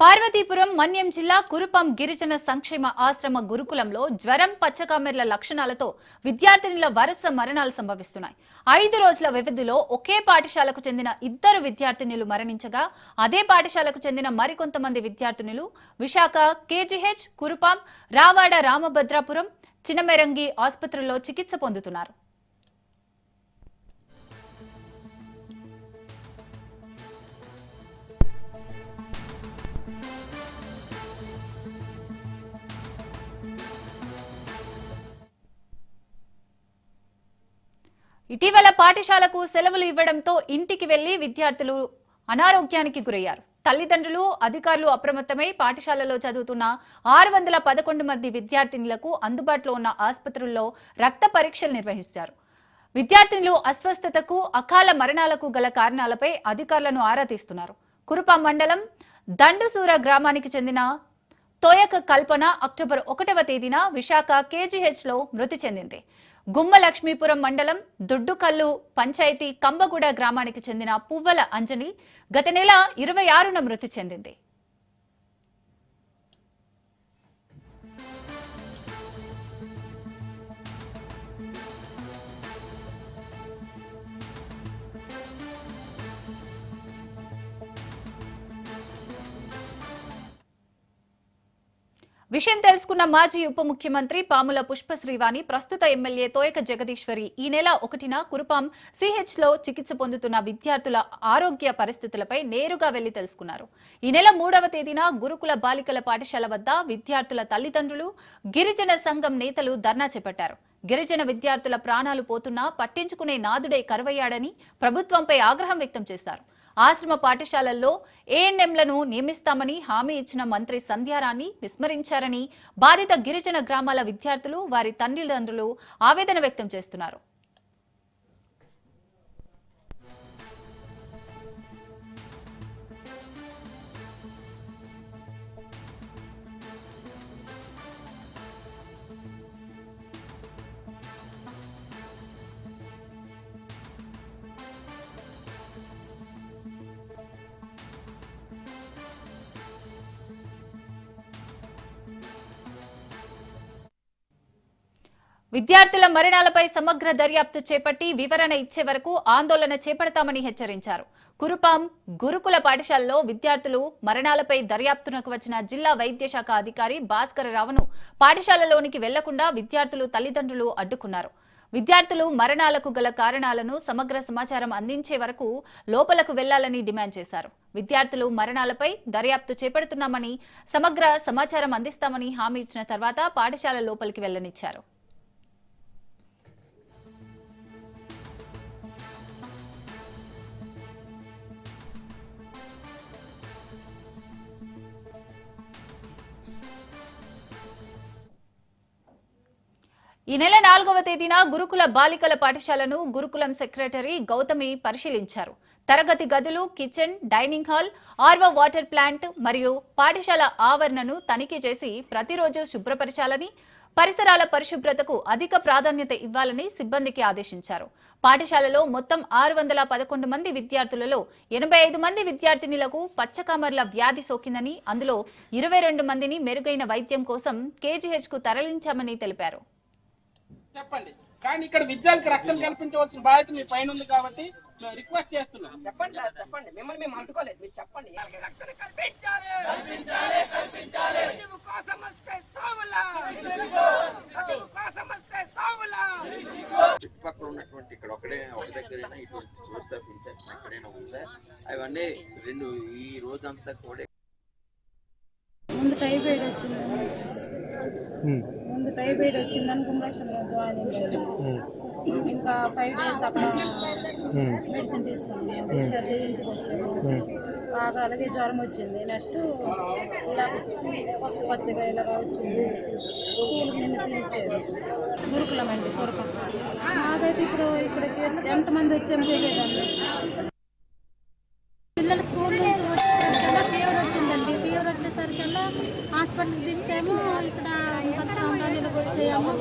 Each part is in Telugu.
పార్వతీపురం మన్యం జిల్లా కురుపం గిరిజన సంక్షేమ ఆశ్రమ గురుకులంలో జ్వరం పచ్చకామెర్ల లక్షణాలతో విద్యార్థినుల వరుస మరణాలు సంభవిస్తున్నాయి. ఐదు రోజుల వ్యవధిలో ఒకే పాఠశాలకు చెందిన ఇద్దరు విద్యార్థినులు మరణించగా అదే పాఠశాలకు చెందిన మరికొంతమంది విద్యార్థినులు విశాఖ కేజీహెచ్ కురుపాం రావాడ రామభద్రాపురం చినమెరంగి ఆసుపత్రుల్లో చికిత్స పొందుతున్నారు. ఇటీవల పాఠశాలకు సెలవులు ఇవ్వడంతో ఇంటికి వెళ్ళి విద్యార్థులు అనారోగ్యానికి గురయ్యారు. తల్లిదండ్రులు అధికారులు అప్రమత్తమై పాఠశాలలో చదువుతున్న ఆరు వందల పదకొండు మంది విద్యార్థినులకు అందుబాటులో ఉన్న ఆసుపత్రుల్లో రక్త పరీక్షలు నిర్వహించారు. విద్యార్థినులు అస్వస్థతకు అకాల మరణాలకు గల కారణాలపై అధికారులను ఆరా తీస్తున్నారు. కురుప మండలం దండుసూర గ్రామానికి చెందిన తోయక కల్పన అక్టోబర్ ఒకటవ తేదీన విశాఖ కేజీహెచ్లో మృతి చెందింది. గుమ్మ లక్ష్మీపురం మండలం దుడ్డుకల్లు పంచాయతీ కంబగూడ గ్రామానికి చెందిన పువ్వల అంజలి గత నెల ఇరవై ఆరున మృతి చెందింది. విషయం తెలుసుకున్న మాజీ ఉప ముఖ్యమంత్రి పాముల పుష్ప శ్రీవాణి ప్రస్తుత ఎమ్మెల్యే తోయక జగదీశ్వరి ఈ నెల ఒకటిన కురుపాం సిహెచ్లో చికిత్స పొందుతున్న విద్యార్థుల ఆరోగ్య పరిస్థితులపై నేరుగా వెళ్ళి తెలుసుకున్నారు. ఈ నెల మూడవ తేదీన గురుకుల బాలికల పాఠశాల వద్ద విద్యార్థుల తల్లిదండ్రులు గిరిజన సంఘం నేతలు ధర్నా చేపట్టారు. గిరిజన విద్యార్థుల ప్రాణాలు పోతున్నా పట్టించుకునే నాదుడే కరువయ్యాడని ప్రభుత్వంపై ఆగ్రహం వ్యక్తం చేశారు. ఆశ్రమ పాఠశాలల్లో ఏఎన్ఎంలను నియమిస్తామని హామీ ఇచ్చిన మంత్రి సంధ్యారాణి విస్మరించారని బాధిత గిరిజన గ్రామాల విద్యార్థులు వారి తల్లిదండ్రులు ఆవేదన వ్యక్తం చేస్తున్నారు. విద్యార్థుల మరణాలపై సమగ్ర దర్యాప్తు చేపట్టి వివరణ ఇచ్చే వరకు ఆందోళన చేపడతామని హెచ్చరించారు. కురుపాం గురుకుల పాఠశాలలో విద్యార్థులు మరణాలపై దర్యాప్తునకు వచ్చిన జిల్లా వైద్య శాఖ అధికారి భాస్కర రావును పాఠశాలలోనికి వెళ్ళకుండా విద్యార్థులు తల్లిదండ్రులు అడ్డుకున్నారు. విద్యార్థులు మరణాలకు గల కారణాలను సమగ్ర సమాచారం అందించే వరకు లోపలకు వెళ్ళాలని డిమాండ్ చేశారు. విద్యార్థులు మరణాలపై దర్యాప్తు చేపడుతున్నామని సమగ్ర సమాచారం అందిస్తామని హామీ ఇచ్చిన తర్వాత పాఠశాల లోపలికి వెళ్ళనిచ్చారు. ఈ నెల నాలుగవ తేదీన గురుకుల బాలికల పాఠశాలను గురుకులం సెక్రటరీ గౌతమి పరిశీలించారు. తరగతి గదులు kitchen dining hall RO water plant మరియు పాఠశాల ఆవరణను తనిఖీ చేసి ప్రతిరోజు శుభ్రపరచాలని పరిసరాల పరిశుభ్రతకు అధిక ప్రాధాన్యత ఇవ్వాలని సిబ్బందికి ఆదేశించారు. పాఠశాలలో మొత్తం ఆరు వందల పదకొండు మంది విద్యార్థులలో ఎనభై ఐదు మంది విద్యార్థినులకు పచ్చకామర్ల వ్యాధి సోకిందని అందులో ఇరవై రెండు మందిని మెరుగైన వైద్యం కోసం కేజీహెచ్కు తరలించామని తెలిపారు. చెప్పండి. కానీ ఇక్కడ విద్యార్థులకు రక్షణ కల్పించవలసిన బాధ్యత మీ పైన ఉంది కాబట్టి మేము రిక్వెస్ట్ చేస్తున్నాం. చెప్పండి సార్ చెప్పండి. మిమ్మల్ని మేము అంటుకోలేదు మీరు చెప్పండి. రక్షణ కల్పించాలి. కల్పించాలి కల్పించాలి. చదువు కోసం వస్తే సావులా. చదువు కోసం వస్తే సావులా. చుట్టుపక్కల ఉన్నటువంటి ఇక్కడ ఒకడే ఒక దగ్గరైనా ఇటువంటి సోర్స్ ఆఫ్ ఇన్ఫెక్షన్ ఎక్కడైనా ఉందా? అవన్నీ రెండు ఈ రోజంతా కూడా ముందు టైఫాయిడ్ వచ్చింది ముందు టైఫాయిడ్ వచ్చిందని జాయిన్ చేశాను ఇంకా ఫైవ్ డేస్ అక్కడ మెడిసిన్ తీసుకున్నాను తీసుకెళ్తే ఇంటికి వచ్చాను బాగా అలాగే జ్వరం వచ్చింది. నెక్స్ట్ ఇలా పసుపు పచ్చగా ఇలాగా వచ్చింది. స్కూల్కి నిన్న పిలిచారు. గురుకులం అండి గురుకులం నాకైతే ఇప్పుడు ఇక్కడికి ఎంతమంది వచ్చామో తెలియదండి పిల్లలు స్కూల్ నుంచి వచ్చేసరికల్లా ఫీవర్ వచ్చిందండి. ఫీవర్ వచ్చేసరికల్లా హాస్పిటల్కి తీసుకేమో ఇక్కడ వచ్చేయము.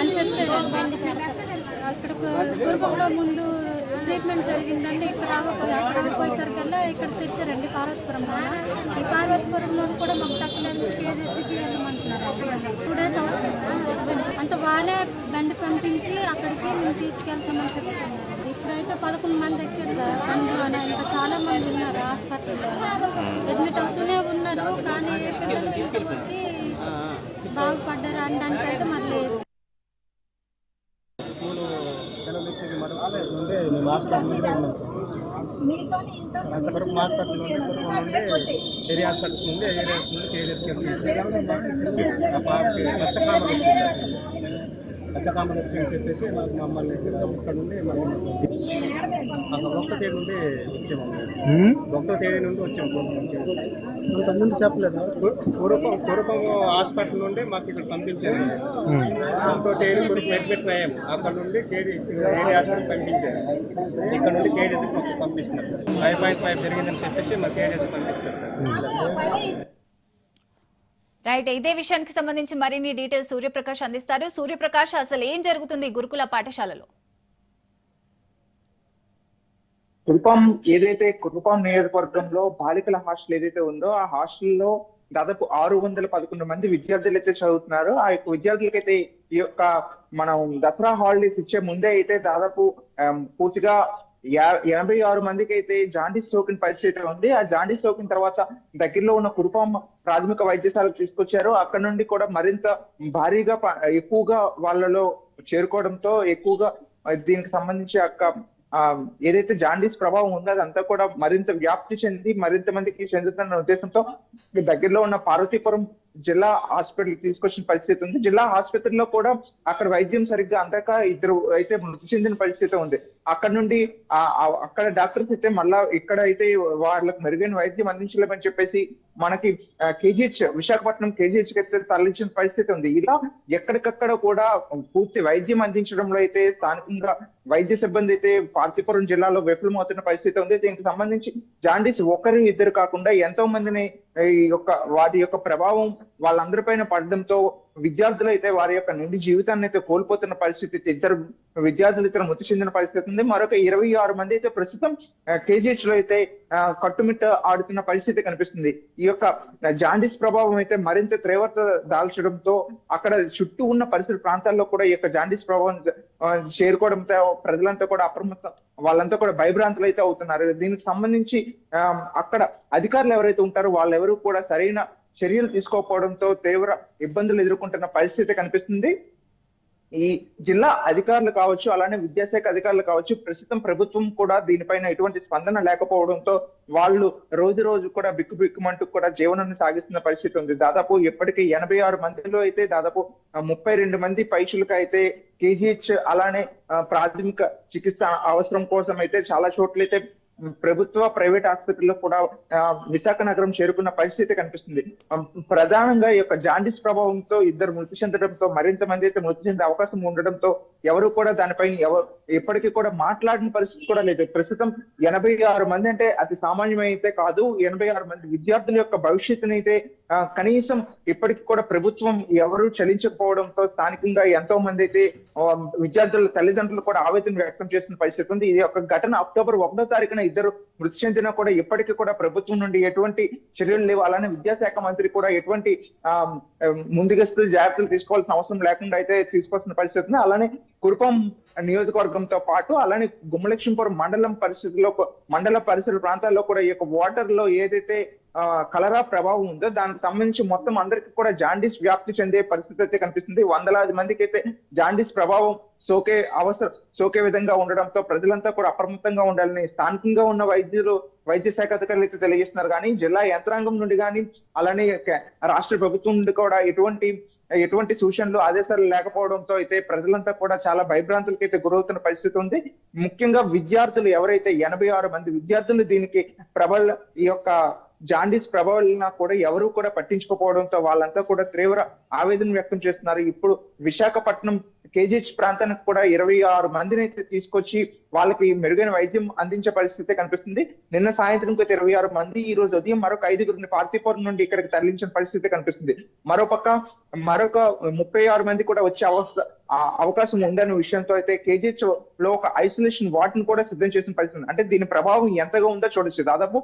అని చెప్పారు ఇక్కడ గురుపంలో ముందు ట్రీట్మెంట్ జరిగిందండి. ఇక్కడ రాకపోయి అక్కడ రాకపోయేసరికల్లా ఇక్కడ తెచ్చారండి పార్వతీపురంలో. ఈ పార్వతీపురంలో కూడా మాకు తక్కువ కేజీహెచ్కి వెళ్ళమంటున్నారు టూ డేస్ అవుతుంది. అంత వాళ్ళే బండి పంపించి అక్కడికి మేము తీసుకెళ్తామని చెప్తున్నారు ఇప్పుడైతే పదకొండు మంది ఎక్కారు సార్. బండిలోన ఇంకా చాలా మంది ఉన్నారు హాస్పిటల్లో. అడ్మిట్ అవుతూనే ఉన్నారు. కానీ పిల్లలు ఇంటికి వచ్చి బాగుపడ్డారు అనడానికి అయితే మరి లేదు హాస్పిటల్ పచ్చకామలు వచ్చిందని చెప్పేసి మాకు మమ్మల్ని ఇక్కడ నుండి ఒకటో తేదీ నుండి వచ్చాము. ఒకటో తేదీ నుండి వచ్చాము. అంతకుముందు చెప్పలేదు? పూర్వపం పూర్వపం హాస్పిటల్ నుండి మాకు ఇక్కడ పంపించారు. ఒకటో తేదీ కొరకు అడ్మిట్ అయ్యాము అక్కడ నుండి కేజీ ఏరియా హాస్పిటల్ పంపించారు. ఇక్కడ నుండి కేజీ పంపిస్తున్నారు. ఫైవ్ పాయింట్ ఫైవ్ పెరిగిందని చెప్పేసి మా కేజీ పంపిస్తారు సార్ రైట్ ఇదే విషయానికి సంబంధించి మరిన్ని డీటెయిల్స్ సూర్యప్రకాష్ అందిస్తారు. సూర్యప్రకాష్ అసలు ఏం జరుగుతుంది గురుకుల పాఠశాలలో? కురుపాం ఏదైతే కురుపాం నియోజకవర్గంలో బాలికల హాస్టల్ ఏదైతే ఉందో ఆ హాస్టల్లో దాదాపు ఆరు వందల పదకొండు మంది విద్యార్థులు అయితే చదువుతున్నారు. ఆ యొక్క విద్యార్థులకైతే ఈ యొక్క మనం దసరా హాలిడేస్ ఇచ్చే ముందే అయితే దాదాపు పూర్తిగా ఎనభై ఆరు మందికి అయితే జాండీస్ సోకిన పరిచయం ఉంది. ఆ జాండీస్ సోకిన తర్వాత దగ్గరలో ఉన్న కురుపాం ప్రాథమిక వైద్యశాలకు తీసుకొచ్చారు. అక్కడ నుండి కూడా మరింత భారీగా ప- ఎక్కువగా వాళ్ళలో చేరుకోవడంతో ఎక్కువగా దీనికి సంబంధించి యొక్క ఏదైతే జాండీస్ ప్రభావం ఉందో అదంతా కూడా మరింత వ్యాప్తి చెంది మరింత మందికి చెందుతున్న ఉద్దేశంతో దగ్గరలో ఉన్న పార్వతీపురం జిల్లా హాస్పిటల్ తీసుకొచ్చిన పరిస్థితి ఉంది. జిల్లా ఆసుపత్రిలో కూడా అక్కడ వైద్యం సరిగ్గా అందక ఇద్దరు అయితే మృతి చెందిన పరిస్థితి ఉంది. అక్కడ నుండి అక్కడ డాక్టర్స్ అయితే మళ్ళా ఇక్కడ అయితే వాళ్ళకి మెరుగైన వైద్యం అందించలేమని చెప్పేసి మనకి కేజీహెచ్ విశాఖపట్నం కేజీహెచ్ అయితే తరలించిన పరిస్థితి ఉంది. ఇలా ఎక్కడికక్కడ కూడా పూర్తి వైద్యం అందించడంలో అయితే స్థానికంగా వైద్య సిబ్బంది అయితే పార్తీపురం జిల్లాలో విఫలమవుతున్న పరిస్థితి ఉంది. దీనికి సంబంధించి జాండీస్ ఒకరి ఇద్దరు కాకుండా ఎంతో మందిని ఈ యొక్క వాటి యొక్క ప్రభావం వాళ్ళందరిపైన పడడంతో విద్యార్థులు అయితే వారి యొక్క నిండి జీవితాన్ని అయితే కోల్పోతున్న పరిస్థితి ఇద్దరు విద్యార్థులు ఇద్దరు మృతి చెందిన పరిస్థితి ఉంది. మరొక ఇరవై ఆరు మంది అయితే ప్రస్తుతం కేజీహెచ్లో అయితే కట్టుమిట్ట ఆడుతున్న పరిస్థితి కనిపిస్తుంది. ఈ యొక్క జాండీస్ ప్రభావం అయితే మరింత తీవ్రత దాల్చడంతో అక్కడ చుట్టూ ఉన్న పరిసర ప్రాంతాల్లో కూడా ఈ యొక్క జాండీస్ ప్రభావం చేరుకోవడంతో ప్రజలంతా కూడా అప్రమత్తం వాళ్ళంతా కూడా భయభ్రాంతులు అయితే అవుతున్నారు. దీనికి సంబంధించి అక్కడ అధికారులు ఎవరైతే ఉంటారో వాళ్ళెవరూ కూడా సరైన చర్యలు తీసుకోకపోవడంతో తీవ్ర ఇబ్బందులు ఎదుర్కొంటున్న పరిస్థితి కనిపిస్తుంది. ఈ జిల్లా అధికారులు కావచ్చు అలానే విద్యాశాఖ అధికారులు కావచ్చు ప్రస్తుతం ప్రభుత్వం కూడా దీనిపైన ఎటువంటి స్పందన లేకపోవడంతో వాళ్ళు రోజు రోజు కూడా బిక్కు బిక్కుమంటూ కూడా జీవనాన్ని సాగిస్తున్న పరిస్థితి ఉంది. దాదాపు ఇప్పటికీ ఎనభై ఆరు మందిలో అయితే దాదాపు ముప్పై రెండు మంది పైచులకు అయితే కేజీహెచ్ అలానే ప్రాథమిక చికిత్స అవసరం కోసం అయితే చాలా చోట్ల అయితే ప్రభుత్వ ప్రైవేట్ ఆసుపత్రుల్లో కూడా విశాఖ నగరం చేరుకున్న పరిస్థితి కనిపిస్తుంది. ప్రధానంగా ఈ యొక్క జాండీస్ ప్రభావంతో ఇద్దరు మృతి చెందడంతో మరింత మంది అయితే మృతి చెందే అవకాశం ఉండడంతో ఎవరు కూడా దానిపైన ఎవరు ఇప్పటికీ కూడా మాట్లాడిన పరిస్థితి కూడా లేదు. ప్రస్తుతం ఎనభై ఆరు మంది అంటే అతి సామాన్యమైతే కాదు ఎనభై ఆరు మంది విద్యార్థుల యొక్క భవిష్యత్తుని అయితే కనీసం ఇప్పటికి కూడా ప్రభుత్వం ఎవరు చలించకపోవడంతో స్థానికంగా ఎంతో మంది అయితే విద్యార్థుల తల్లిదండ్రులు కూడా ఆవేదన వ్యక్తం చేస్తున్న పరిస్థితి ఉంది. ఇది ఒక ఘటన అక్టోబర్ ఒకటో తారీఖున ఇద్దరు మృతి చెందినా కూడా ఇప్పటికీ కూడా ప్రభుత్వం నుండి ఎటువంటి చర్యలు లేవు. అలానే విద్యాశాఖ మంత్రి కూడా ఎటువంటి ఆ, ముందుగస్తు జాగ్రత్తలు తీసుకోవాల్సిన అవసరం లేకుండా అయితే తీసుకోవాల్సిన పరిస్థితి ఉంది. అలానే కురుపం నియోజకవర్గంతో పాటు అలానే గుమ్మలక్ష్మీపురం మండలం పరిస్థితుల్లో మండల పరిసర ప్రాంతాల్లో కూడా ఈ యొక్క వాటర్లో ఏదైతే ఆ, కలరా ప్రభావం ఉందో దానికి సంబంధించి మొత్తం అందరికి కూడా జాండీస్ వ్యాప్తి చెందే పరిస్థితి అయితే కనిపిస్తుంది. వందలాది మందికి అయితే జాండీస్ ప్రభావం సోకే అవసరం సోకే విధంగా ఉండడంతో ప్రజలంతా కూడా అప్రమత్తంగా ఉండాలని స్థానికంగా ఉన్న వైద్యులు వైద్య శాఖ అధికారులు అయితే తెలియజేస్తున్నారు. కానీ జిల్లా యంత్రాంగం నుండి కానీ అలానే రాష్ట్ర ప్రభుత్వం నుండి కూడా ఎటువంటి ఎటువంటి సూచనలు ఆదేశాలు లేకపోవడంతో అయితే ప్రజలంతా కూడా చాలా భయభ్రాంతులకి అయితే గురవుతున్న పరిస్థితి ఉంది. ముఖ్యంగా విద్యార్థులు ఎవరైతే ఎనభై ఆరు మంది విద్యార్థులు దీనికి ప్రబల ఈ యొక్క జాండీస్ ప్రభావాలన కూడా ఎవరు కూడా పట్టించుకోకపోవడంతో వాళ్ళంతా కూడా తీవ్ర ఆవేదన వ్యక్తం చేస్తున్నారు. ఇప్పుడు విశాఖపట్నం కేజీహెచ్ ప్రాంతానికి కూడా ఇరవై ఆరు మందిని అయితే తీసుకొచ్చి వాళ్ళకి మెరుగైన వైద్యం అందించే పరిస్థితి కనిపిస్తుంది. నిన్న సాయంత్రం అయితే ఇరవై ఆరు మంది ఈ రోజు ఉదయం మరొక ఐదుగురిని పార్తీపురం నుండి ఇక్కడికి తరలించిన పరిస్థితి కనిపిస్తుంది. మరోపక్క మరొక ముప్పై ఆరు మంది కూడా వచ్చే అవస్థ అవకాశం ఉందనే విషయంతో అయితే కేజీహెచ్లో ఒక ఐసోలేషన్ వార్డ్ కూడా సిద్ధం చేసిన పరిస్థితి అంటే దీని ప్రభావం ఎంతగా ఉందో చూడొచ్చు. దాదాపు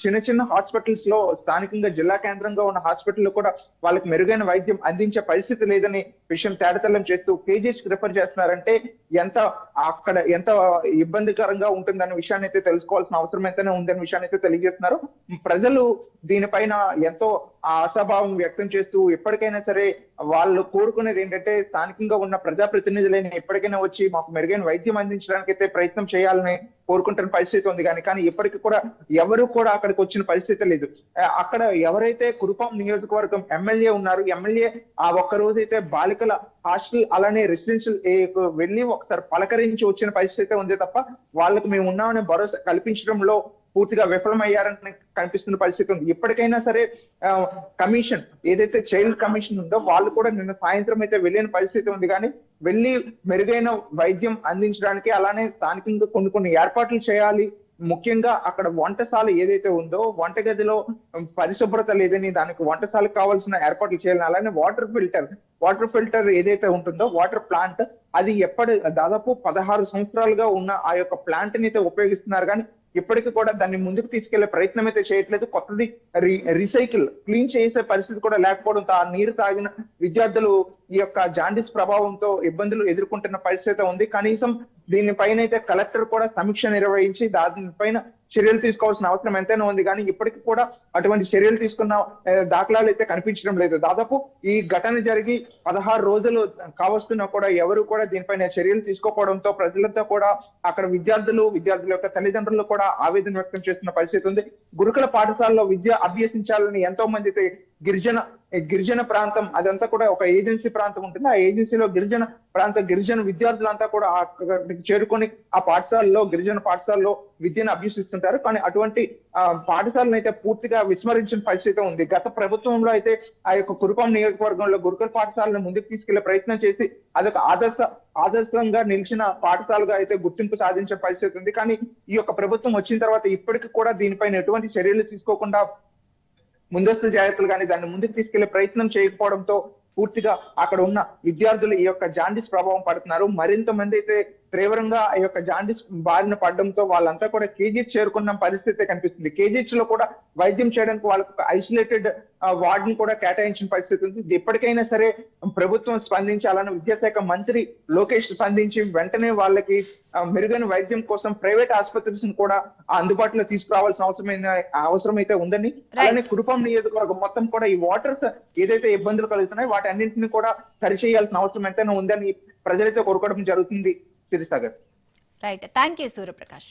చిన్న చిన్న హాస్పిటల్స్లో స్థానికంగా జిల్లా కేంద్రంగా ఉన్న హాస్పిటల్లో కూడా వాళ్ళకి మెరుగైన వైద్యం అందించే పరిస్థితి లేదని విషయం తేడతల్లం చేస్తూ కేజీహెచ్ రిఫర్ చేస్తున్నారంటే ఎంత అక్కడ ఎంత ఇబ్బందికరంగా ఉంటుందనే విషయాన్ని అయితే తెలుసుకోవాల్సిన అవసరం ఎంతనే ఉందనే విషయాన్ని అయితే తెలియజేస్తున్నారు. ప్రజలు దీనిపైన ఎంతో ఆశాభావం వ్యక్తం చేస్తూ ఎప్పటికైనా సరే వాళ్ళు కోరుకునేది ఏంటంటే స్థానికంగా ఉన్న ప్రజాప్రతినిధులైన ఎప్పటికైనా వచ్చి మాకు మెరుగైన వైద్యం అందించడానికి అయితే ప్రయత్నం చేయాలని కోరుకుంటున్న పరిస్థితి ఉంది. కానీ కానీ ఇప్పటికి కూడా ఎవరు కూడా అక్కడికి వచ్చిన పరిస్థితి లేదు. అక్కడ ఎవరైతే కురుపాం నియోజకవర్గం ఎమ్మెల్యే ఉన్నారు ఎమ్మెల్యే ఆ ఒక్క రోజు అయితే బాలికల హాస్టల్ అలానే రెసిడెన్షియల్ వెళ్ళి ఒకసారి పలకరించి వచ్చిన పరిస్థితి అయితే ఉంది తప్ప వాళ్ళకు మేము ఉన్నామనే భరోసా కల్పించడంలో పూర్తిగా విఫలమయ్యారని కనిపిస్తున్న పరిస్థితి ఉంది. ఇప్పటికైనా సరే కమిషన్ ఏదైతే చైల్డ్ కమిషన్ ఉందో వాళ్ళు కూడా నిన్న సాయంత్రం అయితే వెళ్ళిన పరిస్థితి ఉంది. కానీ వెళ్ళి మెరుగైన వైద్యం అందించడానికి అలానే స్థానికంగా కొన్ని కొన్ని ఏర్పాట్లు చేయాలి. ముఖ్యంగా అక్కడ వంటశాల ఏదైతే ఉందో వంటగదిలో పరిశుభ్రత లేదని దానికి వంటశాలకు కావాల్సిన ఏర్పాట్లు చేయాలని అలానే వాటర్ ఫిల్టర్ వాటర్ ఫిల్టర్ ఏదైతే ఉంటుందో వాటర్ ప్లాంట్ అది ఎప్పటి దాదాపు పదహారు సంవత్సరాలుగా ఉన్న ఆ యొక్క ప్లాంట్ని అయితే ఉపయోగిస్తున్నారు. కానీ ఇప్పటికీ కూడా దాన్ని ముందుకు తీసుకెళ్ళే ప్రయత్నం అయితే చేయట్లేదు. కొత్తది రీసైకిల్ క్లీన్ చేసే పరిస్థితి కూడా లేకపోవడంతో ఆ నీరు తాగిన విద్యార్థులు ఈ యొక్క జాండీస్ ప్రభావంతో ఇబ్బందులు ఎదుర్కొంటున్న పరిస్థితి ఉంది. కనీసం దీనిపైన అయితే కలెక్టర్ కూడా సమీక్ష నిర్వహించి దానిపైన చర్యలు తీసుకోవాల్సిన అవసరం ఎంతైనా ఉంది. కానీ ఇప్పటికి కూడా అటువంటి చర్యలు తీసుకున్న దాఖలాలు అయితే కనిపించడం లేదు. దాదాపు ఈ ఘటన జరిగి పదహారు రోజులు కావస్తున్నా కూడా ఎవరు కూడా దీనిపైన చర్యలు తీసుకోకపోవడంతో ప్రజలతో కూడా అక్కడ విద్యార్థులు విద్యార్థుల యొక్క తల్లిదండ్రులు కూడా ఆవేదన వ్యక్తం చేస్తున్న పరిస్థితి ఉంది. గురుకుల పాఠశాలలో విద్య అభ్యసించాలని ఎంతో మంది గిరిజన గిరిజన ప్రాంతం అదంతా కూడా ఒక ఏజెన్సీ ప్రాంతం ఉంటుంది. ఆ ఏజెన్సీలో గిరిజన ప్రాంత గిరిజన విద్యార్థులంతా కూడా చేరుకొని ఆ పాఠశాలలో గిరిజన పాఠశాలలో విద్యను అభ్యసిస్తుంటారు. కానీ అటువంటి పాఠశాలను అయితే పూర్తిగా విస్మరించిన పరిస్థితి ఉంది. గత ప్రభుత్వంలో అయితే ఆ యొక్క కురుపాం నియోజకవర్గంలో గురుకుల పాఠశాలను ముందుకు తీసుకెళ్ళే ప్రయత్నం చేసి అదొక ఆదర్శ ఆదర్శంగా నిలిచిన పాఠశాలగా అయితే గుర్తింపు సాధించే పరిస్థితి ఉంది. కానీ ఈ యొక్క ప్రభుత్వం వచ్చిన తర్వాత ఇప్పటికి కూడా దీనిపైన ఎటువంటి చర్యలు తీసుకోకుండా ముందస్తు జాగ్రత్తలు కానీ దాన్ని ముందుకు తీసుకెళ్ళే ప్రయత్నం చేయకపోవడంతో పూర్తిగా అక్కడ ఉన్న విద్యార్థులు ఈ యొక్క జాండీస్ ప్రభావం పడుతున్నారు. మరింత మంది అయితే తీవ్రంగా ఈ యొక్క జాండీస్ బారిన పడడంతో వాళ్ళంతా కూడా కేజీహెచ్ చేరుకున్న పరిస్థితి కనిపిస్తుంది. కేజీహెచ్లో కూడా వైద్యం చేయడానికి వాళ్ళకు ఒక ఐసోలేటెడ్ వార్డ్ని కూడా కేటాయించిన పరిస్థితి ఉంది. ఎప్పటికైనా సరే ప్రభుత్వం స్పందించి అలానే విద్యాశాఖ మంత్రి లోకేష్ స్పందించి వెంటనే వాళ్ళకి మెరుగైన వైద్యం కోసం ప్రైవేట్ ఆసుపత్రిస్ కూడా అందుబాటులో తీసుకురావాల్సిన అవసరమైన అవసరం అయితే ఉందని అలానే కుటుంబం నియోజకవర్గం మొత్తం కూడా ఈ వాటర్స్ ఏదైతే ఇబ్బందులు కలుగుతున్నాయో వాటి అన్నింటినీ కూడా సరిచేయాల్సిన అవసరం ఎంతైనా ఉందని ప్రజలైతే కోరుకోవడం జరుగుతుంది. Sirisagar right thank you Suryaprakash